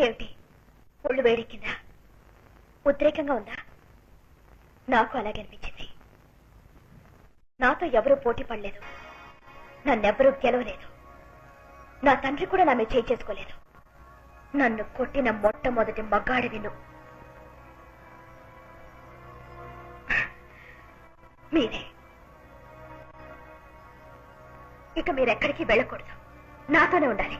ఏమిటి? ఒళ్ళు వేడెక్కిందా? ఉద్రేకంగా ఉందా? నాకు అలాగే అనిపించింది. నాతో ఎవరూ పోటీ పడలేదు. నన్నెవరూ గెలవలేదు. నా తండ్రి కూడా నా మీద చేయి చేసుకోలేదు. నన్ను కొట్టిన మొట్టమొదటి మగ్గాడి విను మీరే. ఇక మీరెక్కడికి వెళ్ళకూడదు. నాతోనే ఉండాలి.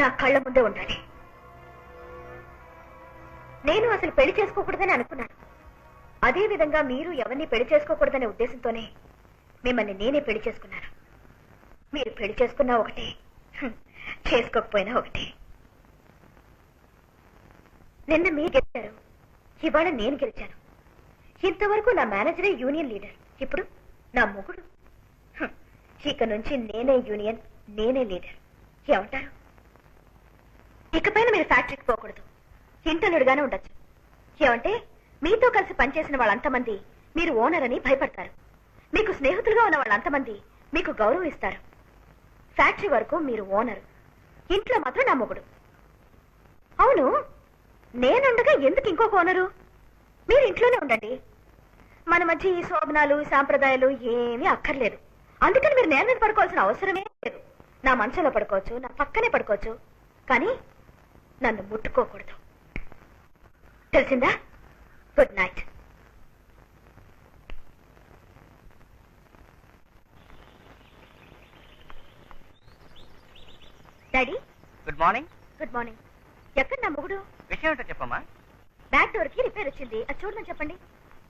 నా కళ్ళ ముందే ఉండాలి. నేను అసలు పెళ్ళి చేసుకోకూడదని అనుకున్నాను. అదే విధంగా మీరు ఎవరిని పెళ్ళి చేసుకోకూడదనే ఉద్దేశంతోనే మిమ్మల్ని నేనే పెళ్ళి చేసుకున్నాను. మీరు పెళ్ళి చేసుకున్నా ఒకటే. చేసుకోకపోయినా ఒకటే. నిన్న మీరు గెలిచారు. ఇవాళ నేను గెలిచాను. ఇంతవరకు నా మేనేజరే యూనియన్ లీడర్. ఇప్పుడు నా మొగుడు. ఇక నుంచి నేనే యూనియన్ నేనే లీడర్. ఏమంటారు? ఇకపైన మీరు ఫ్యాక్టరీకి పోకూడదు. ఇంటర్నుడుగానే ఉండొచ్చు. ఏమంటే మీతో కలిసి పనిచేసిన వాళ్ళంతమంది మీరు ఓనర్ అని భయపడతారు. మీకు స్నేహితులుగా ఉన్న వాళ్ళంతమంది మీకు గౌరవం ఇస్తారు ఫ్యాక్టరీ వరకు మీరు ఓనరు. ఇంట్లో మాత్రం నా మొగుడు. అవును నేనుండగా ఎందుకు ఇంకొక ఓనరు? మీరు ఇంట్లోనే ఉండండి. మన మధ్య ఈ శోభనాలు సాంప్రదాయాలు ఏమీ అక్కర్లేదు. అందుకని మీరు నేల మీద పడుకోవాల్సిన అవసరమే లేదు. నా మంచంలో పడుకోవచ్చు నా పక్కనే పడుకోవచ్చు. కానీ నన్ను ముట్టుకోకూడదు. తెలిసిందా? Good night daddy good morning good morning ఎక్కడ నా మొగుడు? విషయం ఏంటో చెప్పమ్మా. బ్యాక్ డోర్కి రిపేర్ వచ్చింది. అది చూడమని చెప్పండి.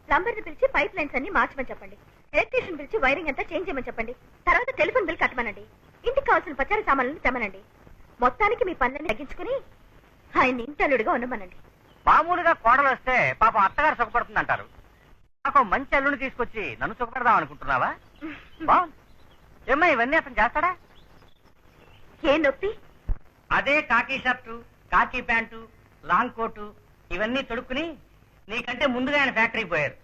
ప్లంబర్ని పిలిచి పైప్ లైన్స్ అన్ని మార్చమని చెప్పండి. ఎలక్ట్రీషియన్ పిలిచి వైరింగ్ అంతా చేంజ్ చేయమని చెప్పండి. తర్వాత టెలిఫోన్ బిల్ కట్టమనండి. ఇంటికి కావాల్సిన పచారీ సామాన్లను తెమ్మనండి. మొత్తానికి మీ పనులన్నీ తగ్గించుకుని ఆయన ఇంటల్లుడిగా ఉండమనండి. మామూలుగా కోడలు వస్తే పాపం అత్తగారు సుఖపడుతుంది అంటారు నాకు మంచి అల్లుని తీసుకొచ్చి నన్ను సుఖపెడదాం అనుకుంటున్నావా? బాగుంది ఏమ్మా ఇవన్నీ అతను చేస్తాడా? ఏం నొప్పి? అదే కాకి షర్టు కాకి ప్యాంటు లాంగ్ కోటు ఇవన్నీ తొడుక్కుని నీకంటే ముందుగా ఆయన ఫ్యాక్టరీకి పోయారు.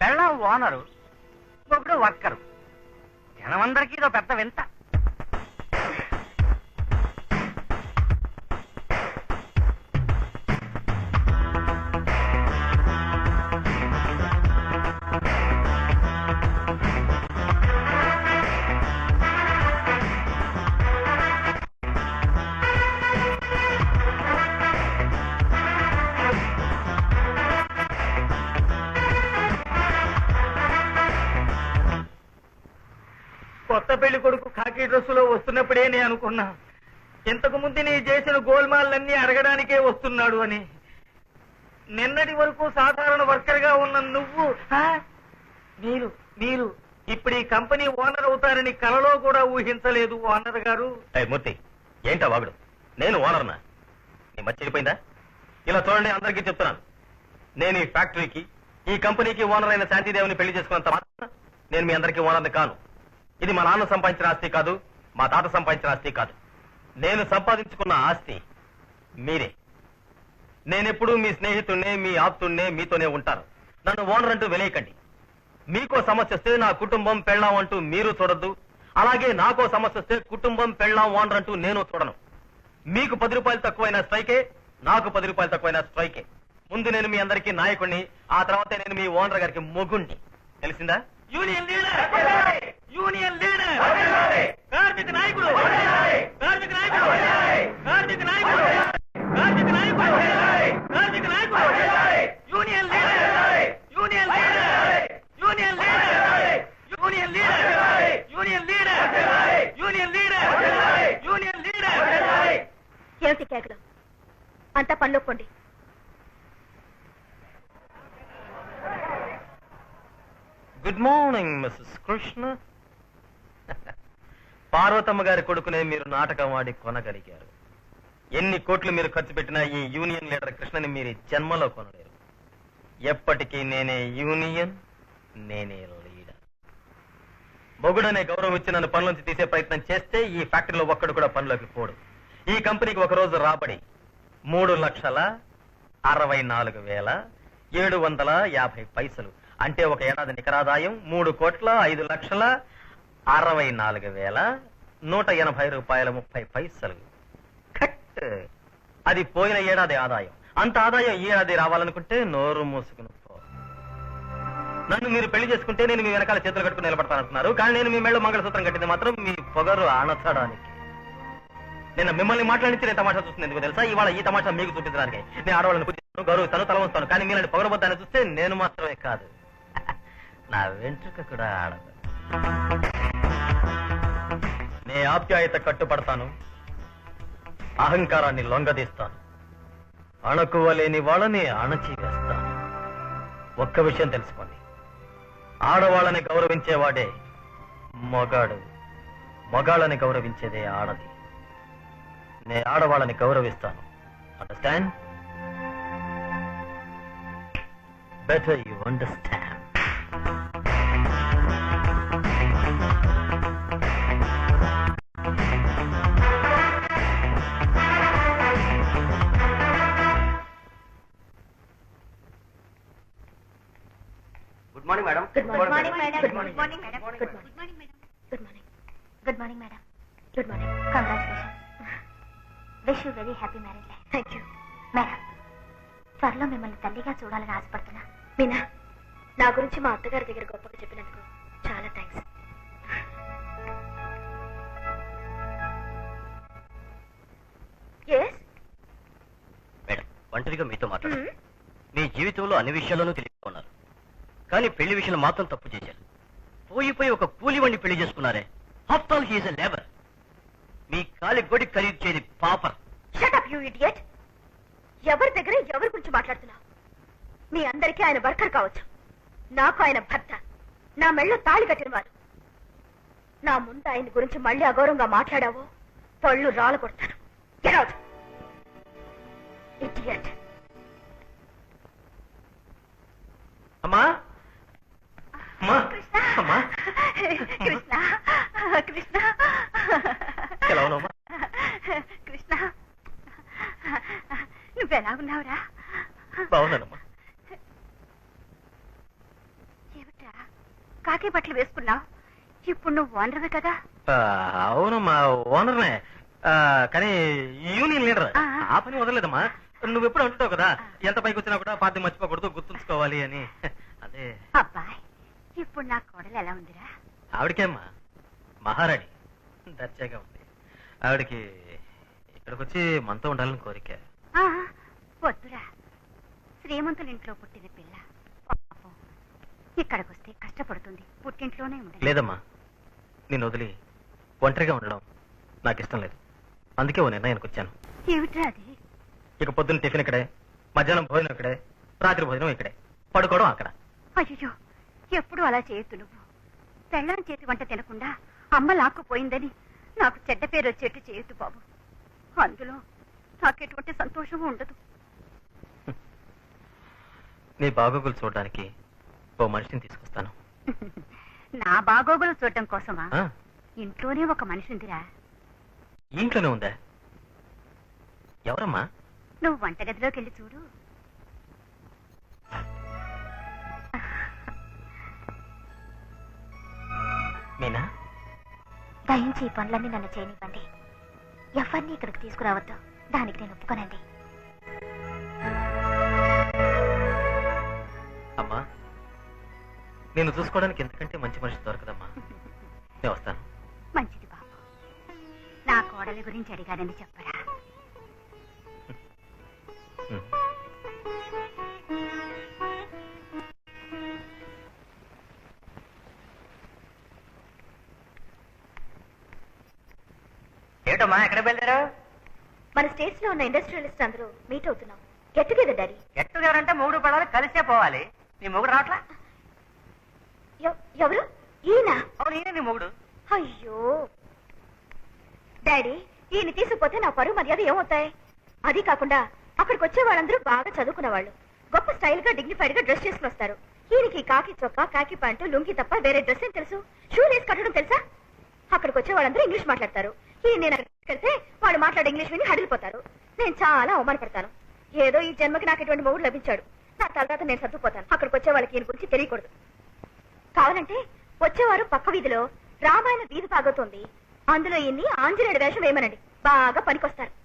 పెళ్ళం ఓనరు ఇంకొకడు వర్కరు. జనమందరికీ ఇదో పెద్ద వింత. కొత్త పెళ్ళి కొడుకు కాకి డ్రెస్సులో వస్తున్నప్పుడే నేను అనుకున్నా. ఇంతకు ముందు నీ చేసిన గోల్మాలన్నీ అడగడానికే వస్తున్నాడు అని. నిన్నటి వరకు సాధారణ వర్కర్గా ఉన్న నువ్వు మీరు మీరు ఇప్పుడు ఈ కంపెనీ ఓనర్ అవుతారని కలలో కూడా ఊహించలేదు ఓనర్ గారు. మూర్తి ఏంటా వాగుడు? నేను ఓనర్నా? నీ మర్చిపోయిందా ఇలా చూడండి అందరికీ చెప్తున్నాను. నేను ఈ ఫ్యాక్టరీకి ఈ కంపెనీకి ఓనర్ అయిన శాంతిదేవిని పెళ్ళి చేసుకున్నంత మాత్రం నేను మీ అందరికీ ఓనర్ని కాను. ఇది మా నాన్న సంపాదించిన ఆస్తి కాదు మా తాత సంపాదించిన ఆస్తి కాదు. నేను సంపాదించుకున్న ఆస్తి మీరే. నేనెప్పుడూ మీ స్నేహితుడినే మీ ఆప్తుడినే మీతోనే ఉంటాను. నన్ను ఓనర్ అంటూ వెలేయకండి. మీకో సమస్య వస్తే నా కుటుంబం పెళ్ళాం అంటూ మీరు చూడద్దు. అలాగే నాకో సమస్య వస్తే కుటుంబం పెళ్ళాం ఓనర్ అంటూ నేను చూడను. మీకు పది రూపాయలు తక్కువైన స్ట్రైకే నాకు పది రూపాయలు తక్కువైన స్ట్రైకే. ముందు నేను మీ అందరికీ నాయకుణ్ణి ఆ తర్వాత నేను మీ ఓనర్ గారికి మొగుణ్ణి. తెలిసిందా? యూనియన్ లీడర్ యూనియన్ లీడర్ కార్మిక నాయకుడు కార్మిక నాయకుడు కార్మిక నాయకుడు కార్మిక నాయకుడు కార్మిక నాయకుడు union leader union leader union leader union leader union leader union leader union leader ఏమిటి అంతా పనిలోపండి good morning Mrs Krishna Parvathamma గారి కొడుకునే మీరు నాటకం ఆడి కొనగలిగారు. ఎన్ని కోట్లు మీరు ఖర్చు పెట్టినా ఈ యూనియన్ లీడర్ కృష్ణని మీరు జన్మలో కొనలేరు. ఎప్పటికీ నేనే యూనియన్ నేనే లీడర్. మొగుడనే గౌరవం ఇచ్చి నన్ను పనులోంచి తీసే ప్రయత్నం చేస్తే ఈ ఫ్యాక్టరీలో ఒక్కడు కూడా పనిలోకి పోడు. ఈ కంపెనీకి ఒక రోజు రాబడి. మూడు లక్షల అరవై నాలుగు వేల ఏడు వందల యాభై పైసలు. అంటే ఒక ఏడాది నికరాదాయం మూడు కోట్ల ఐదు లక్షల అరవై నాలుగు వేల నూట ఎనభై రూపాయల ముప్పై పైసలు. కట్. అది పోయిన ఏడాది ఆదాయం. అంత ఆదాయం ఈ ఏడాది రావాలనుకుంటే నోరు మూసుకుని నన్ను మీరు పెళ్ళి చేసుకుంటే నేను మీ వెనకాల చేతులు కట్టుకుని నిలబడతానంటున్నారు. కానీ నేను మీ మెళ్ళ మంగళసూత్రం కట్టింది మాత్రం మీ పొగరు ఆనచడానికి నిన్న మిమ్మల్ని మాట్లాడించి నేను తమాషా చూస్తుంది ఎందుకు తెలుసా? ఇవాళ ఈ తమాషా మీకు చూపించడానికి. నేను ఆడవాళ్ళని పూజిస్తాను గౌరవిస్తాను తల కానీ మీలాంటి పొగరబద్దాన్ని చూస్తే నేను మాత్రమే కాదు. నా వెంట్రుక కూడా ఆడదు. నే ఆప్యాయత కట్టుపడతాను అహంకారాన్ని లొంగదీస్తాను. అణకువలేని వాళ్ళని అణచివేస్తాను. ఒక్క విషయం తెలుసుకోండి. ఆడవాళ్ళని గౌరవించేవాడే మొగాడు. మొగాళ్ళని గౌరవించేదే ఆడది. నే ఆడవాళ్ళని గౌరవిస్తాను. Understand better you understand good morning madam good morning madam. Good Good morning morning, madam. Good morning good morning good morning madam good morning congratulation wish you very happy marriage life thank you madam త్వరలో మిమ్మల్ని తల్లిగా చూడాలని ఆశపడుతున్నా. మీనా నా గురించి మా అత్తగారి దగ్గర గొప్పగా చెప్పినందుకు చాలా థ్యాంక్స్ ఎస్ మేడం ఒంటరిగా మీతో మాట్లాడు. మీ జీవితంలో అన్ని విషయాల్లోనూ తెలియకున్నారు కానీ పెళ్ళి విషయంలో మాత్రం తప్పు చేశారు. పోయి పోయి ఒక కూలివాణ్ణి పెళ్ళి చేసుకున్నారే. ఆఫ్టర్ ఆల్ హీఈస్ లేబర్ మీ కాలి గొడి ఖరీదు చేయని పాపర్ యూ ఇడియట్ ఎవరి దగ్గర ఎవరి గురించి మాట్లాడుతున్నావు? మీ అందరికీ ఆయన వర్కర్ కావచ్చు. నాకు ఆయన భర్త. నా మెళ్ళో తాళి కట్టిన వారు నా ముందు ఆయన గురించి మళ్ళీ అగౌరవంగా మాట్లాడావో పళ్ళు రాళ్ళు కొడతాను. Idiot. అమ్మా? అమ్మా? అమ్మా? కృష్ణ. కృష్ణ. ఎలా కృష్ణ నువ్వెలా ఉన్నావురా బాగున్నానమ్మా. ఏమిట్రా కాకి బట్టలు వేసుకున్నావు? ఇప్పుడు నువ్వు ఓనర్వే కదా? అవునమ్మా ఓనర్నే. కానీ యూనియన్ లీడర్. ఆ. పని వదలలేదమ్మా. నువ్వు ఎప్పుడు అంటుంటావు కదా ఎంత పైకి వచ్చినా కూడా పార్టీ మర్చిపోకూడదు గుర్తుంచుకోవాలి అని. అదే. అబ్బాయ్ ఇప్పుడు నా కోడలు ఎలా ఉందిరా? ఆవిడకేమ్మా? మహారాణి. దర్జాగా ఉంది. ఆవిడకి ఇక్కడికి వచ్చి మనతో ఉండాలని కోరిక. వద్దురా. శ్రీమంతుల ఇంట్లో పుట్టిన పిల్ల. పాపం. ఇక్కడికొస్తే కష్టపడుతుంది. పుట్టింట్లోనే ఉండాలి. లేదమ్మా. నిన్ను వదిలి ఒంటరిగా ఉండడం నాకు ఇష్టం లేదు. అందుకే ఓ నిర్ణయానికి వచ్చాను. ఏమిట్రా అది? ఇక పొద్దున్న టిఫిన్ ఇక్కడే మధ్యాహ్నం భోజనం ఇక్కడే రాత్రి భోజనం ఇక్కడే. పడుకోవడం అక్కడ. అయ్యో ఎప్పుడు అలా చేయొద్దు నువ్వు? పెళ్ళాం చేతి వంట తినకుండా అమ్మ లాక్కుపోయిందని నాకు చెడ్డ పేరు వచ్చేట్టు చేయొద్దు బాబు. అందులో నాకు ఎటువంటి సంతోషము ఉండదు. నీ బాగోగులు చూడడానికి ఓ మనిషిని తీసుకొస్తాను. నా బాగోగులు చూడటం కోసమా? ఇంట్లోనే ఒక మనిషి ఉందిరా. ఇంట్లోనే ఉందా? ఎవరమ్మా? నువ్వు వంటగదిలోకి వెళ్ళి చూడు. మీనా? దయించి ఈ పనులన్నీ నన్ను చేయనివ్వండి. ఎవరిని ఇక్కడికి తీసుకురావద్దు. దానికి నేను ఒప్పుకోనండి. అమ్మా నేను చూసుకోవడానికి ఎందుకంటే మంచి మనిషి దొరకదమ్మా. నేను వస్తాను. మంచిది బాబు. నా కోడలి గురించి అడిగానని చెప్పరా. ఏమిటమ్మా? ఎక్కడ బయలుదేరావు? మన స్టేట్స్లో ఉన్న ఇండస్ట్రియలిస్ట్ అందరూ మీట్ అవుతున్నాం. గెట్ టుగెదర్ డాడీ ఎట్టు ఎవరంటే మూడు పడాలి కలిసే పోవాలి. నీ మొగుడు రావట్లా? ఎవ్- ఎవరు? ఈయన? అవును ఈయన నీ మొగుడు అయ్యో. డాడీ ఈయన తీసుకుపోతే నా పరువు మర్యాద ఏమవుతాయి? అది కాకుండా అక్కడికి వచ్చే వాళ్ళందరూ బాగా చదువుకున్న వాళ్ళు. గొప్ప స్టైల్గా డిగ్నిఫైడ్గా డ్రెస్ చేసుకుని వస్తారు. ఈయనకి కాకి చొక్కా కాకి ప్యాంటు లుంగి తప్ప వేరే డ్రెస్ ఏం తెలుసు? షూ వేసి కట్టడం తెలుసా? అక్కడికి వచ్చే వాళ్ళందరూ ఇంగ్లీష్ మాట్లాడతారు. నేను అక్కడికి వాడు వాళ్ళు మాట్లాడే ఇంగ్లీష్ విని హడిలిపోతారు. నేను చాలా అవమానపడతాను. ఏదో ఈ జన్మకి నాకు ఇటువంటి మొగుడు లభించాడు. నా తర్వాత నేను సర్దుకుపోతాను. అక్కడికి వచ్చే వాళ్ళకి ఈయన గురించి తెలియకూడదు. కావాలంటే వచ్చేవారు పక్క వీధిలో రామాయణ వీధి సాగుతోంది అందులో ఈయన్ని ఆంజనేయుడు వేషం వేయమనండి. బాగా పనికొస్తారు.